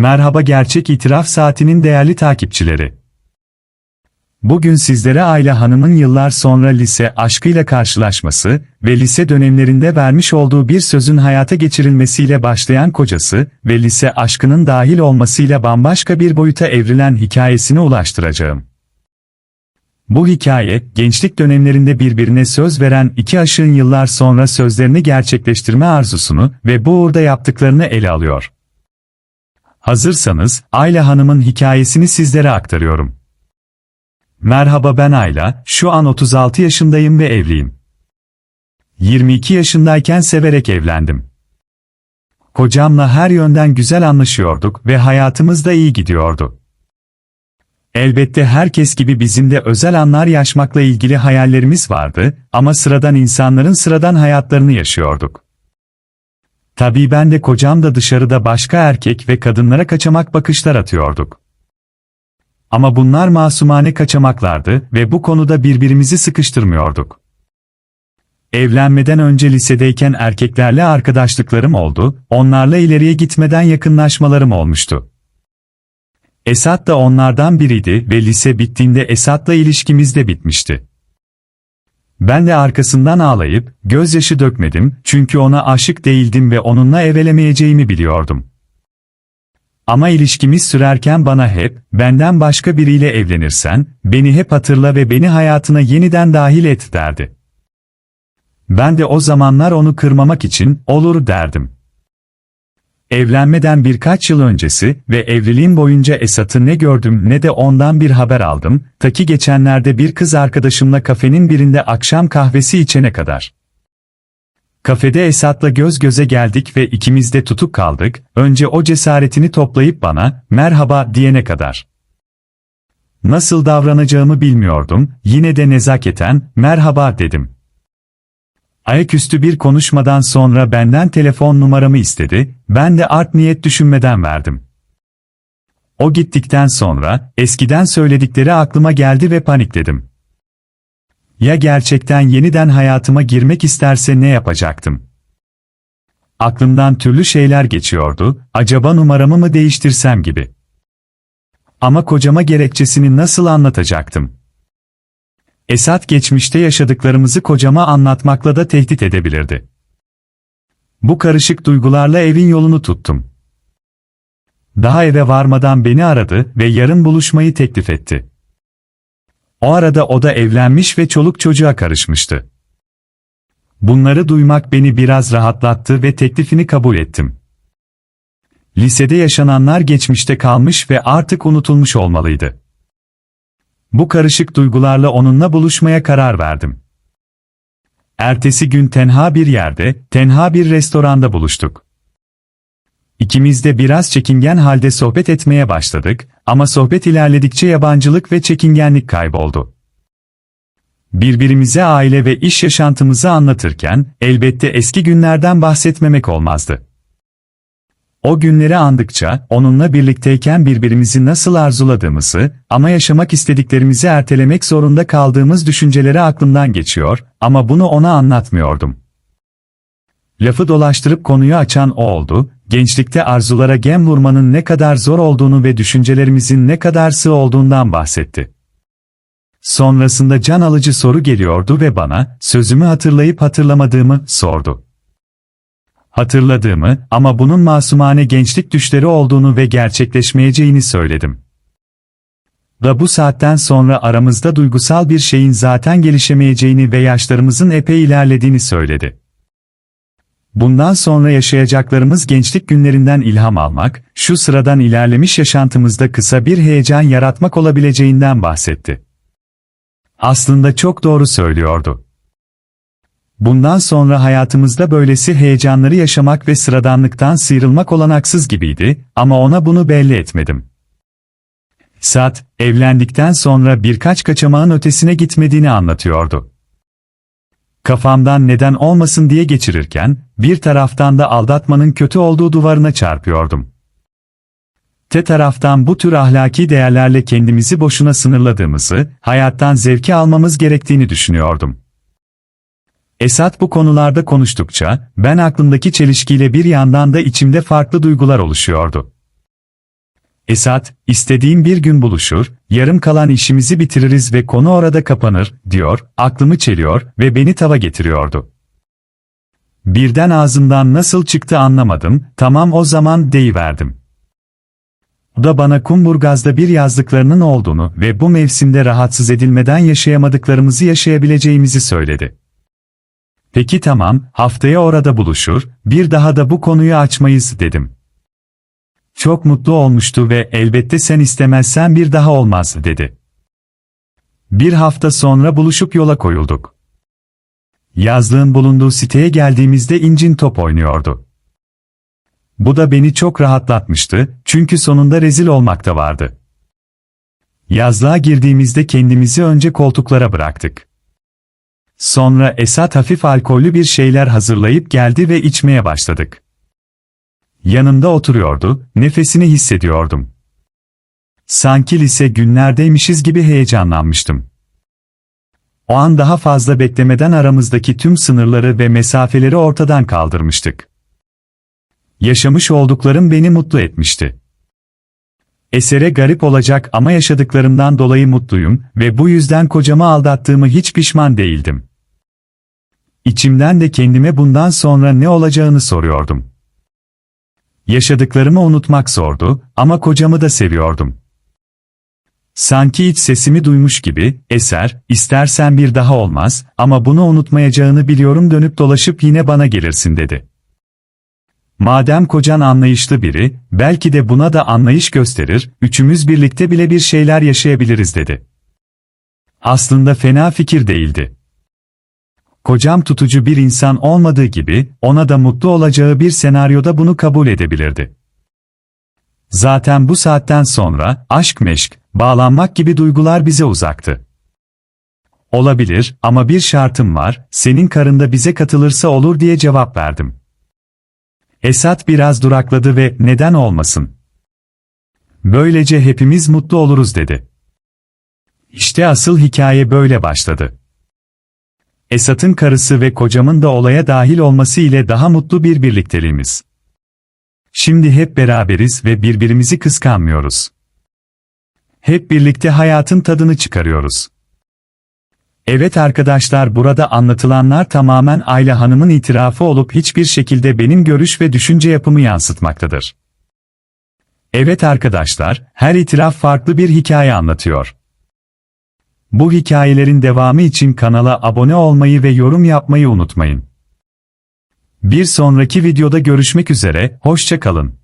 Merhaba Gerçek İtiraf Saati'nin değerli takipçileri. Bugün sizlere Ayla Hanım'ın yıllar sonra lise aşkıyla karşılaşması ve lise dönemlerinde vermiş olduğu bir sözün hayata geçirilmesiyle başlayan kocası ve lise aşkının dahil olmasıyla bambaşka bir boyuta evrilen hikayesine ulaştıracağım. Bu hikaye, gençlik dönemlerinde birbirine söz veren iki aşığın yıllar sonra sözlerini gerçekleştirme arzusunu ve bu uğurda yaptıklarını ele alıyor. Hazırsanız, Ayla Hanım'ın hikayesini sizlere aktarıyorum. Merhaba ben Ayla, şu an 36 yaşındayım ve evliyim. 22 yaşındayken severek evlendim. Kocamla her yönden güzel anlaşıyorduk ve hayatımız da iyi gidiyordu. Elbette herkes gibi bizim de özel anlar yaşmakla ilgili hayallerimiz vardı ama sıradan insanların sıradan hayatlarını yaşıyorduk. Tabii ben de kocam da dışarıda başka erkek ve kadınlara kaçamak bakışlar atıyorduk. Ama bunlar masumane kaçamaklardı ve bu konuda birbirimizi sıkıştırmıyorduk. Evlenmeden önce lisedeyken erkeklerle arkadaşlıklarım oldu, onlarla ileriye gitmeden yakınlaşmalarım olmuştu. Esat da onlardan biriydi ve lise bittiğinde Esat'la ilişkimiz de bitmişti. Ben de arkasından ağlayıp, gözyaşı dökmedim çünkü ona aşık değildim ve onunla evlenemeyeceğimi biliyordum. Ama ilişkimiz sürerken bana hep, benden başka biriyle evlenirsen, beni hep hatırla ve beni hayatına yeniden dahil et derdi. Ben de o zamanlar onu kırmamak için, olur derdim. Evlenmeden birkaç yıl öncesi ve evliliğim boyunca Esat'ı ne gördüm ne de ondan bir haber aldım, ta ki geçenlerde bir kız arkadaşımla kafenin birinde akşam kahvesi içene kadar. Kafede Esat'la göz göze geldik ve ikimiz de tutuk kaldık, önce o cesaretini toplayıp bana, merhaba diyene kadar. Nasıl davranacağımı bilmiyordum, yine de nezaketen, merhaba dedim. Ayaküstü bir konuşmadan sonra benden telefon numaramı istedi, ben de art niyet düşünmeden verdim. O gittikten sonra, eskiden söyledikleri aklıma geldi ve panikledim. Ya gerçekten yeniden hayatıma girmek isterse ne yapacaktım? Aklımdan türlü şeyler geçiyordu, acaba numaramı mı değiştirsem gibi. Ama kocama gerekçesini nasıl anlatacaktım? Esat geçmişte yaşadıklarımızı kocama anlatmakla da tehdit edebilirdi. Bu karışık duygularla evin yolunu tuttum. Daha eve varmadan beni aradı ve yarın buluşmayı teklif etti. O arada o da evlenmiş ve çoluk çocuğa karışmıştı. Bunları duymak beni biraz rahatlattı ve teklifini kabul ettim. Lisede yaşananlar geçmişte kalmış ve artık unutulmuş olmalıydı. Bu karışık duygularla onunla buluşmaya karar verdim. Ertesi gün tenha bir yerde, tenha bir restoranda buluştuk. İkimiz de biraz çekingen halde sohbet etmeye başladık ama sohbet ilerledikçe yabancılık ve çekingenlik kayboldu. Birbirimize aile ve iş yaşantımızı anlatırken elbette eski günlerden bahsetmemek olmazdı. O günleri andıkça onunla birlikteyken birbirimizi nasıl arzuladığımızı ama yaşamak istediklerimizi ertelemek zorunda kaldığımız düşünceleri aklımdan geçiyor ama bunu ona anlatmıyordum. Lafı dolaştırıp konuyu açan o oldu, gençlikte arzulara gem vurmanın ne kadar zor olduğunu ve düşüncelerimizin ne kadar sığ olduğundan bahsetti. Sonrasında can alıcı soru geliyordu ve bana, sözümü hatırlayıp hatırlamadığımı sordu. Hatırladığımı ama bunun masumane gençlik düşleri olduğunu ve gerçekleşmeyeceğini söyledim. Da bu saatten sonra aramızda duygusal bir şeyin zaten gelişemeyeceğini ve yaşlarımızın epey ilerlediğini söyledi. Bundan sonra yaşayacaklarımız gençlik günlerinden ilham almak, şu sıradan ilerlemiş yaşantımızda kısa bir heyecan yaratmak olabileceğinden bahsetti. Aslında çok doğru söylüyordu. Bundan sonra hayatımızda böylesi heyecanları yaşamak ve sıradanlıktan sıyrılmak olanaksız gibiydi ama ona bunu belli etmedim. Sat, evlendikten sonra birkaç kaçamağın ötesine gitmediğini anlatıyordu. Kafamdan neden olmasın diye geçirirken, bir taraftan da aldatmanın kötü olduğu duvarına çarpıyordum. Te taraftan bu tür ahlaki değerlerle kendimizi boşuna sınırladığımızı, hayattan zevki almamız gerektiğini düşünüyordum. Esat bu konularda konuştukça, ben aklımdaki çelişkiyle bir yandan da içimde farklı duygular oluşuyordu. Esat, istediğim bir gün buluşur, yarım kalan işimizi bitiririz ve konu orada kapanır, diyor, aklımı çeliyor ve beni tava getiriyordu. Birden ağzımdan nasıl çıktı anlamadım, tamam o zaman deyiverdim. O da bana Kumburgaz'da bir yazdıklarının olduğunu ve bu mevsimde rahatsız edilmeden yaşayamadıklarımızı yaşayabileceğimizi söyledi. Peki tamam, haftaya orada buluşur, bir daha da bu konuyu açmayız dedim. Çok mutlu olmuştu ve elbette sen istemezsen bir daha olmaz dedi. Bir hafta sonra buluşup yola koyulduk. Yazlığın bulunduğu siteye geldiğimizde incin top oynuyordu. Bu da beni çok rahatlatmıştı, çünkü sonunda rezil olmakta vardı. Yazlığa girdiğimizde kendimizi önce koltuklara bıraktık. Sonra Esat hafif alkollü bir şeyler hazırlayıp geldi ve içmeye başladık. Yanımda oturuyordu, nefesini hissediyordum. Sanki lise günlerdeymişiz gibi heyecanlanmıştım. O an daha fazla beklemeden aramızdaki tüm sınırları ve mesafeleri ortadan kaldırmıştık. Yaşamış olduklarım beni mutlu etmişti. Esere garip olacak ama yaşadıklarımdan dolayı mutluyum ve bu yüzden kocamı aldattığımı hiç pişman değildim. İçimden de kendime bundan sonra ne olacağını soruyordum. Yaşadıklarımı unutmak zordu ama kocamı da seviyordum. Sanki iç sesimi duymuş gibi, Eser, istersen bir daha olmaz ama bunu unutmayacağını biliyorum dönüp dolaşıp yine bana gelirsin dedi. Madem kocan anlayışlı biri, belki de buna da anlayış gösterir, üçümüz birlikte bile bir şeyler yaşayabiliriz dedi. Aslında fena fikir değildi. Kocam tutucu bir insan olmadığı gibi, ona da mutlu olacağı bir senaryoda bunu kabul edebilirdi. Zaten bu saatten sonra, aşk meşk, bağlanmak gibi duygular bize uzaktı. Olabilir ama bir şartım var, senin karın da bize katılırsa olur diye cevap verdim. Esat biraz durakladı ve neden olmasın? Böylece hepimiz mutlu oluruz dedi. İşte asıl hikaye böyle başladı. Esat'ın karısı ve kocamın da olaya dahil olması ile daha mutlu bir birlikteliğimiz. Şimdi hep beraberiz ve birbirimizi kıskanmıyoruz. Hep birlikte hayatın tadını çıkarıyoruz. Evet arkadaşlar burada anlatılanlar tamamen Ayla Hanım'ın itirafı olup hiçbir şekilde benim görüş ve düşünce yapımı yansıtmaktadır. Evet arkadaşlar, her itiraf farklı bir hikaye anlatıyor. Bu hikayelerin devamı için kanala abone olmayı ve yorum yapmayı unutmayın. Bir sonraki videoda görüşmek üzere, hoşça kalın.